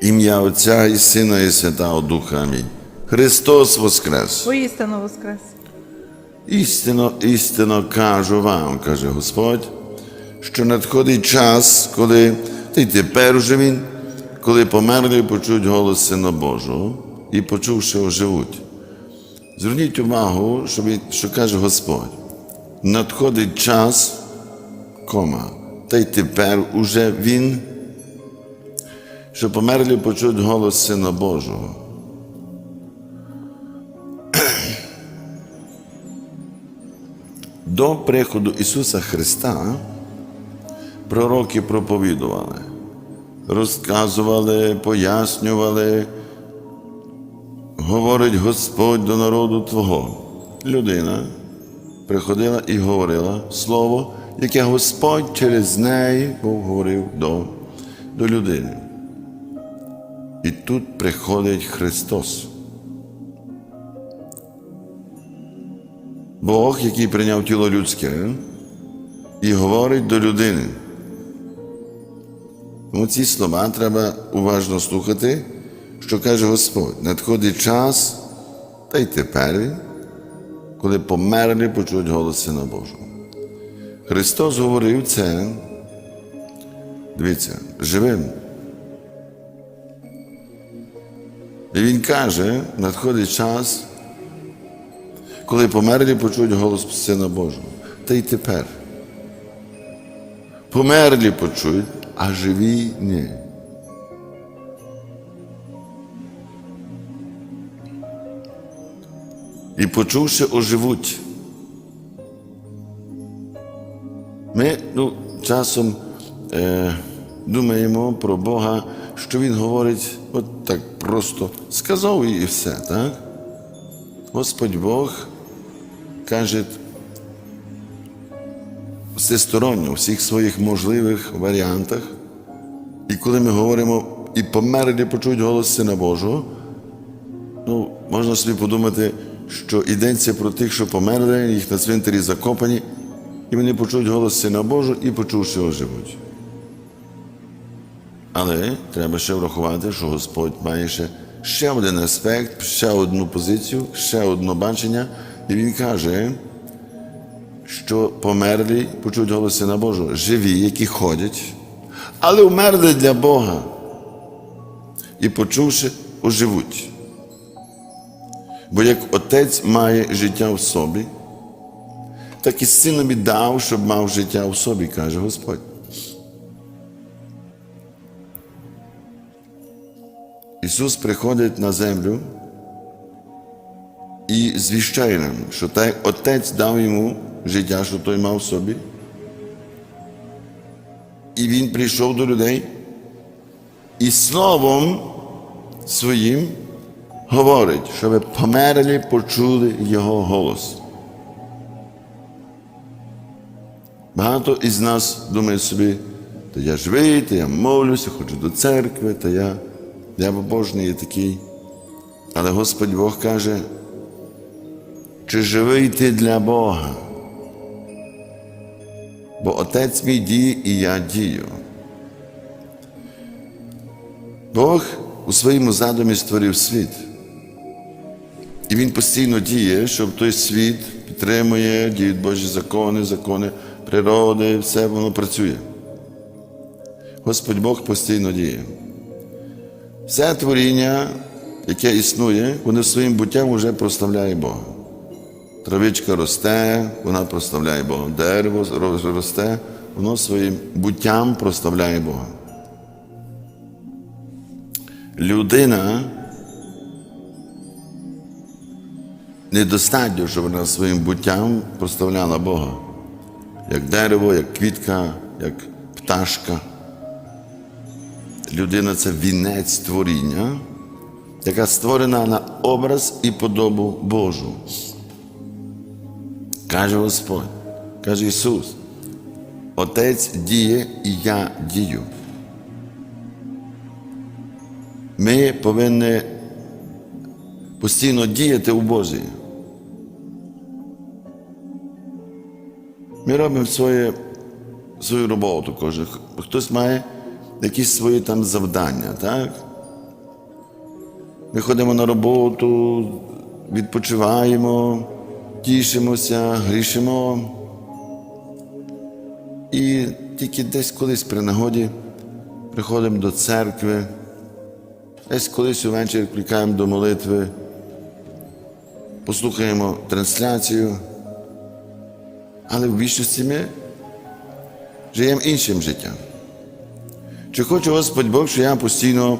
Ім'я Отця і Сина, і Святого Духа. Амінь. Христос Воскрес! Воістину воскрес. Істинно, істинно кажу вам, каже Господь, що надходить час, коли, та й тепер уже він, коли померли, почують голос Сина Божого і почувши оживуть. Зверніть увагу, що, що каже Господь. Надходить час, кома, та й тепер уже він, що померлі почують голос Сина Божого. До приходу Ісуса Христа пророки проповідували, розказували, пояснювали, говорить Господь до народу Твого. Людина приходила і говорила слово, яке Господь через неї Бог говорив до, до людини. І тут приходить Христос. Бог, який прийняв тіло людське, і говорить до людини. Тому ці слова треба уважно слухати, що каже Господь. Надходить час, та й тепер коли померлі почують голос Сина Божого. Христос говорив це, дивіться, живим. І Він каже, надходить час, коли померлі почують голос Сина Божого. Та й тепер. Померлі почують, а живі ні. І почувши, оживуть. Ми ну, часом е, думаємо про Бога, що Він говорить от так просто сказав і все, так? Господь Бог каже всесторонньо, у всіх своїх можливих варіантах. І коли ми говоримо і померлі почують голос Сина Божого, ну, можна собі подумати, що йдеться про тих, що померли, їх на цвинтарі закопані, і вони почують голос Сина Божого і почувши оживуть. Але треба ще врахувати, що Господь має ще, ще один аспект, ще одну позицію, ще одне бачення, і Він каже, що померлі почують голос Сина Божого, живі, які ходять, але вмерли для Бога. І почувши, оживуть. Бо як отець має життя в собі, так і синові дав, щоб мав життя в собі, каже Господь. Ісус приходить на землю і звіщає нам, що так Отець дав йому життя, що той мав в собі. І Він прийшов до людей і словом своїм говорить, щоб померлі почули Його голос. Багато із нас думає собі, та я живий, та я молюся, ходжу до церкви, та я, я побожний є такий. Але Господь Бог каже, чи живий ти для Бога? Бо Отець мій діє і я дію. Бог у своєму задумі створив світ. І Він постійно діє, щоб той світ підтримує, діють Божі закони, закони природи, все воно працює. Господь Бог постійно діє. Все творіння, яке існує, воно своїм буттям вже прославляє Бога. Травичка росте, вона прославляє Бога. Дерево росте, воно своїм буттям прославляє Бога. Людина недостатньо, щоб вона своїм буттям прославляла Бога. Як дерево, як квітка, як пташка. Людина це вінець творіння, яка створена на образ і подобу Божу. Каже Господь, каже Ісус, Отець діє і я дію. Ми повинні постійно діяти у Божі. Ми робимо своє, свою роботу кожен. Хтось має якісь свої там завдання, так? Ми ходимо на роботу, відпочиваємо, тішимося, грішимо. І тільки десь колись при нагоді приходимо до церкви, десь колись увечері кликаємо до молитви, послухаємо трансляцію, але в більшості ми живемо іншим життям. Чи хоче Господь Бог, що я постійно,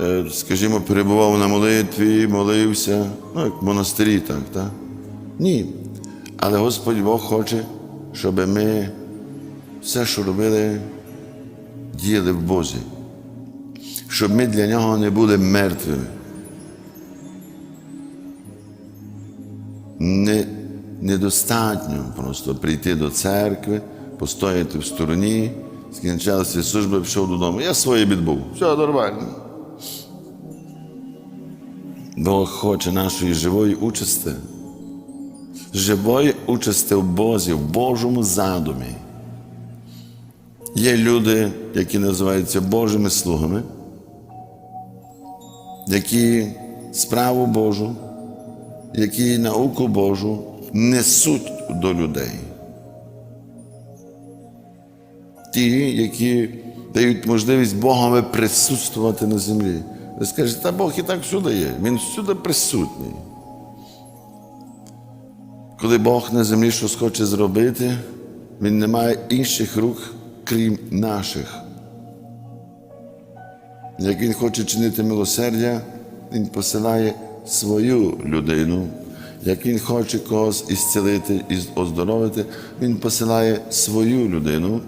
е, скажімо, перебував на молитві, молився, ну, як в монастирі, так, так? Ні. Але Господь Бог хоче, щоб ми все, що робили, діяли в Бозі. Щоб ми для нього не були мертвими. Не, недостатньо просто прийти до церкви, постояти в стороні, скінчалася служба, пішов додому. Я своє відбув. Все нормально. Бог хоче нашої живої участі. Живої участі в Бозі, в Божому задумі. Є люди, які називаються Божими слугами, які справу Божу, які науку Божу несуть до людей. Ті, які дають можливість Богові присутствувати на землі. Ви скажете, та Бог і так всюди є, Він всюди присутній. Коли Бог на землі щось хоче зробити, Він не має інших рук, крім наших. Як Він хоче чинити милосердя, Він посилає свою людину. Як Він хоче когось ісцілити і оздоровити, Він посилає свою людину.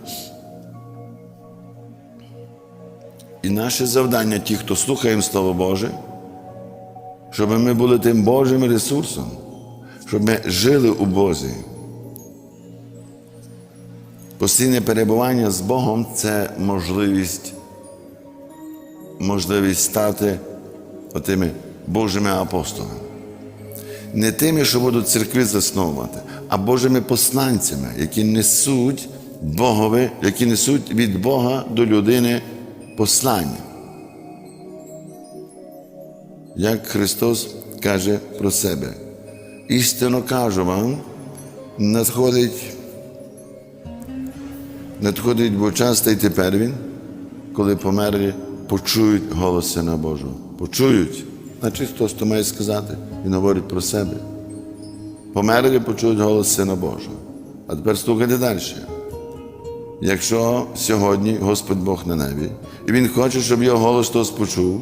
І наше завдання, ті, хто слухаємо Слово Боже, щоб ми були тим Божим ресурсом, щоб ми жили у Бозі. Постійне перебування з Богом це можливість, можливість стати отими Божими апостолами. Не тими, що будуть церкви засновувати, а Божими посланцями, які несуть Богові, які несуть від Бога до людини послання. Як Христос каже про себе, істинно кажу вам, надходить, надходить бо час, та й тепер він, коли померлі почують голос Сина Божого. Почують. Значить, хтось то має сказати, він говорить про себе. Померлі почують голос Сина Божого. А тепер слухайте далі. Якщо сьогодні Господь Бог на небі, і Він хоче, щоб його голос хтось почув,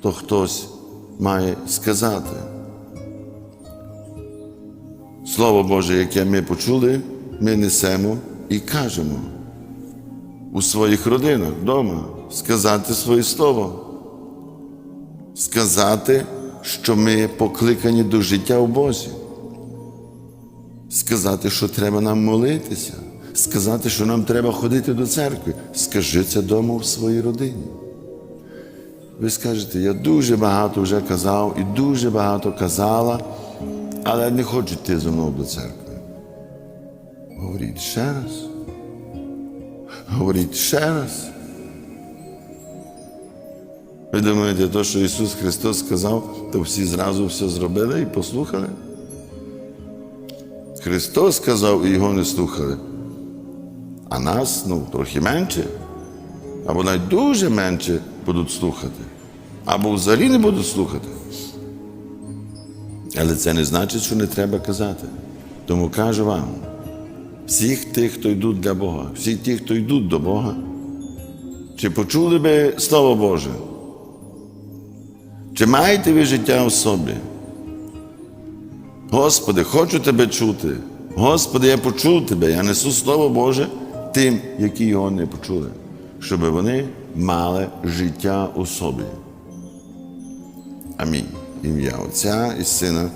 то хтось має сказати. Слово Боже, яке ми почули, ми несемо і кажемо у своїх родинах вдома, сказати своє слово, сказати, що ми покликані до життя в Бозі, сказати, що треба нам молитися, сказати, що нам треба ходити до церкви. Скажи це вдома в своїй родині. Ви скажете, я дуже багато вже казав і дуже багато казала, але не хочу йти зі мною до церкви. Говоріть ще раз. Говоріть ще раз. Ви думаєте, то, що Ісус Христос сказав, то всі зразу все зробили і послухали? Христос сказав і його не слухали. А нас ну, трохи менше, або навіть дуже менше будуть слухати, або взагалі не будуть слухати. Але це не значить, що не треба казати. Тому кажу вам, всіх тих, хто йдуть для Бога, всі ті, хто йдуть до Бога, чи почули би Слово Боже? Чи маєте ви життя в собі? Господи, хочу тебе чути. Господи, я почув тебе, я несу Слово Боже тим, які його не почули, щоб вони мали життя у собі. Амінь. Ім'я Отця і Сина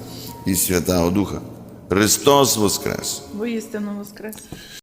і Святого Духа. Христос Воскрес! Воістину воскрес.